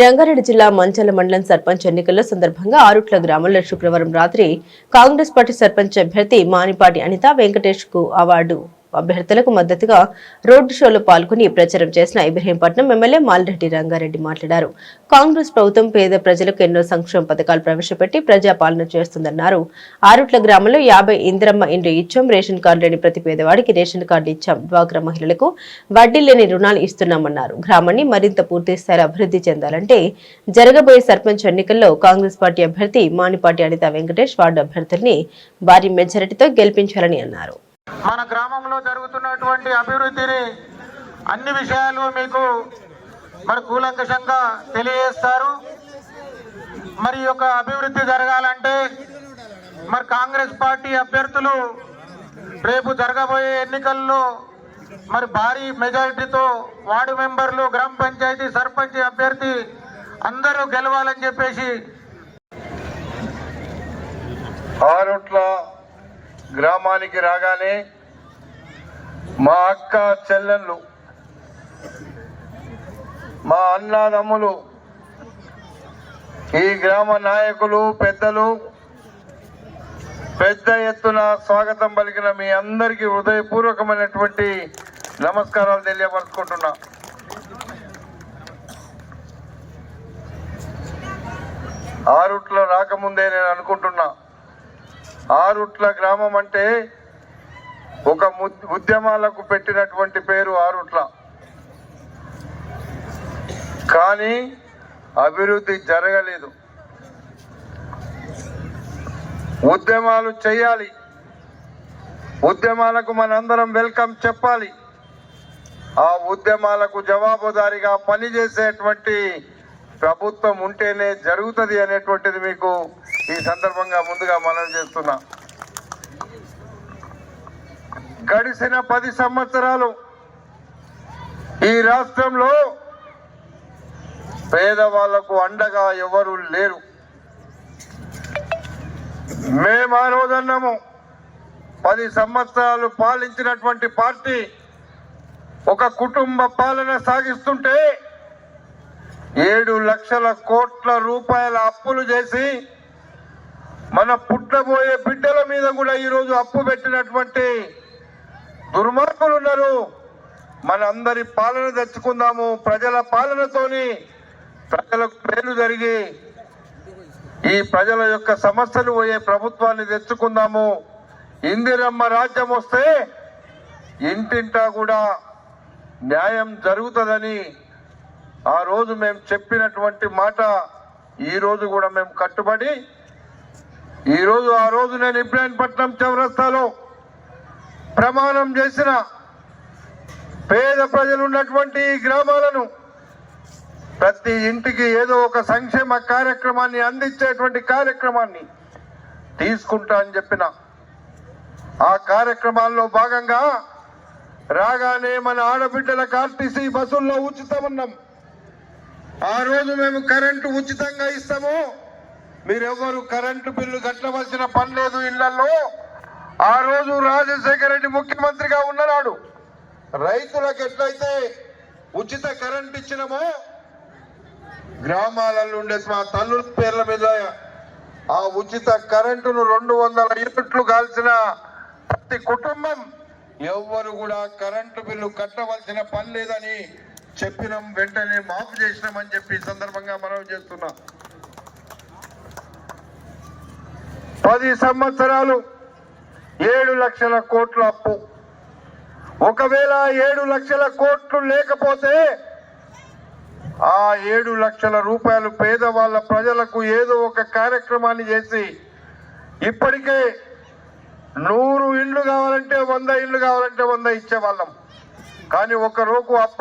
రంగారెడ్డి జిల్లా మంచల మండలం సర్పంచ్ ఎన్నికల సందర్భంగా ఆరుట్ల గ్రామంలో శుక్రవారం రాత్రి కాంగ్రెస్ పార్టీ సర్పంచ్ అభ్యర్థి మానిపాటి అనిత వెంకటేష్కు అవార్డు. అభ్యర్థులకు మద్దతుగా రోడ్డు షోలో పాల్గొని ప్రచారం చేసిన ఇబ్రహీంపట్నం ఎమ్మెల్యే మాలిరెడ్డి రంగారెడ్డి మాట్లాడారు. కాంగ్రెస్ ప్రభుత్వం పేద ప్రజలకు ఎన్నో సంక్షేమ పథకాలు ప్రవేశపెట్టి ప్రజాపాలన చేస్తుందన్నారు. ఆరుట్ల గ్రామంలో యాభై ఇందిరమ్మ ఇండ్లు ఇచ్చాం రేషన్ కార్డు లేని ప్రతి పేదవాడికి రేషన్ కార్డు ఇచ్చాం. డ్వాక్రా మహిళలకు వడ్డీ లేని రుణాలు ఇస్తున్నామన్నారు. గ్రామాన్ని మరింత పూర్తి స్థాయిలో అభివృద్ధి చెందాలంటే జరగబోయే సర్పంచ్ ఎన్నికల్లో కాంగ్రెస్ పార్టీ అభ్యర్థి మానిపాటి అనిత వెంకటేష్ వార్డు అభ్యర్థుల్ని భారీ మెజారిటీతో గెలిపించాలని అన్నారు. మన గ్రామంలో జరుగుతున్నటువంటి అభివృద్ధిని అన్ని విషయాలు మీకు మరి కూలంకషంగా తెలియజేస్తారు. మరి యొక్క అభివృద్ధి జరగాలంటే మరి కాంగ్రెస్ పార్టీ అభ్యర్థులు రేపు జరగబోయే ఎన్నికల్లో మరి భారీ మెజారిటీతో వార్డు మెంబర్లు గ్రామ పంచాయతీ సర్పంచ్ అభ్యర్థి అందరూ గెలవాలని చెప్పేసి ఆరుట్ల గ్రామానికి రాగానే మా అక్క చెల్లెళ్ళు మా అన్నదమ్ములు ఈ గ్రామ నాయకులు పెద్దలు పెద్ద ఎత్తున స్వాగతం పలికిన మీ అందరికీ హృదయపూర్వకమైనటువంటి నమస్కారాలు తెలియపరుచుకుంటున్నా. ఆరుట్లో రాకముందే నేను అనుకుంటున్నా. ఆరుట్ల గ్రామం అంటే ఒక ఉద్యమాలకు పెట్టినటువంటి పేరు ఆరుట్ల కానీ అభివృద్ధి జరగలేదు. ఉద్యమాలు చేయాలి. ఉద్యమాలకు మనందరం వెల్కమ్ చెప్పాలి. ఆ ఉద్యమాలకు జవాబుదారీగా పనిచేసేటువంటి ప్రభుత్వం ఉంటేనే జరుగుతుంది అనేటువంటిది మీకు ఈ సందర్భంగా ముందుగా మనం చేస్తున్నా. గడిచిన పది సంవత్సరాలు ఈ రాష్ట్రంలో పేదవాళ్ళకు అండగా ఎవరు లేరు. మేము ఆ రోజన్నాము పది సంవత్సరాలు పాలించినటువంటి పార్టీ ఒక కుటుంబ పాలన సాగిస్తుంటే ఏడు లక్షల కోట్ల రూపాయల అప్పులు చేసి మన పుట్టబోయే బిడ్డల మీద కూడా ఈరోజు అప్పు పెట్టినటువంటి దుర్మార్గులు ఉన్నారు మన అందరి పాలన తెచ్చుకుందాము. ప్రజల పాలనతోని ప్రజలకు మేలు జరిగి ఈ ప్రజల యొక్క సమస్యలు పోయే ప్రభుత్వాన్ని తెచ్చుకుందాము. ఇందిరమ్మ రాజ్యం వస్తే ఇంటింటా కూడా న్యాయం జరుగుతుందని ఆ రోజు మేము చెప్పినటువంటి మాట ఈరోజు కూడా మేము కట్టుబడి ఈ రోజు ఆ రోజు నేను ఇబ్రాహీంపట్నం చౌరస్తాలో ప్రమాణం చేసిన పేద ప్రజలు ఉన్నటువంటి ఈ గ్రామాలను ప్రతి ఇంటికి ఏదో ఒక సంక్షేమ కార్యక్రమాన్ని అందించేటువంటి కార్యక్రమాన్ని తీసుకుంటా అని చెప్పిన. ఆ కార్యక్రమాల్లో భాగంగా రాగానే మన ఆడబిడ్డలకు ఆర్టీసీ బస్సుల్లో ఉచితమన్నాం. ఆ రోజు మేము కరెంటు ఉచితంగా ఇస్తాము. మీరెవ్వరు కరెంటు బిల్లు కట్టవలసిన పని లేదు ఇళ్ళలో? ఆ రోజు రాజశేఖర రెడ్డి ముఖ్యమంత్రిగా ఉన్నాడు రైతులకు ఎట్లయితే ఉచిత కరెంట్ ఇచ్చినమో గ్రామాలలో ఉండే మా తల్లుల పేర్ల మీద ఆ ఉచిత కరెంటును రెండు వందల యూనిట్లు కాల్చిన ప్రతి కుటుంబం ఎవ్వరు కూడా కరెంటు బిల్లు కట్టవలసిన పని లేదని చెప్పినాం వెంటనే మాఫ్ చేసినామని చెప్పి సందర్భంగా మనం చేస్తున్నాం. పది సంవత్సరాలు ఏడు లక్షల కోట్ల అప్పు. ఒకవేళ ఏడు లక్షల కోట్లు లేకపోతే ఆ ఏడు లక్షల రూపాయలు పేదవాళ్ళ ప్రజలకు ఏదో ఒక కార్యక్రమాన్ని చేసి ఇప్పటికే నూరు ఇండ్లు కావాలంటే వంద ఇండ్లు కావాలంటే వంద ఇచ్చేవాళ్ళం. కానీ ఒక రోజు అప్పు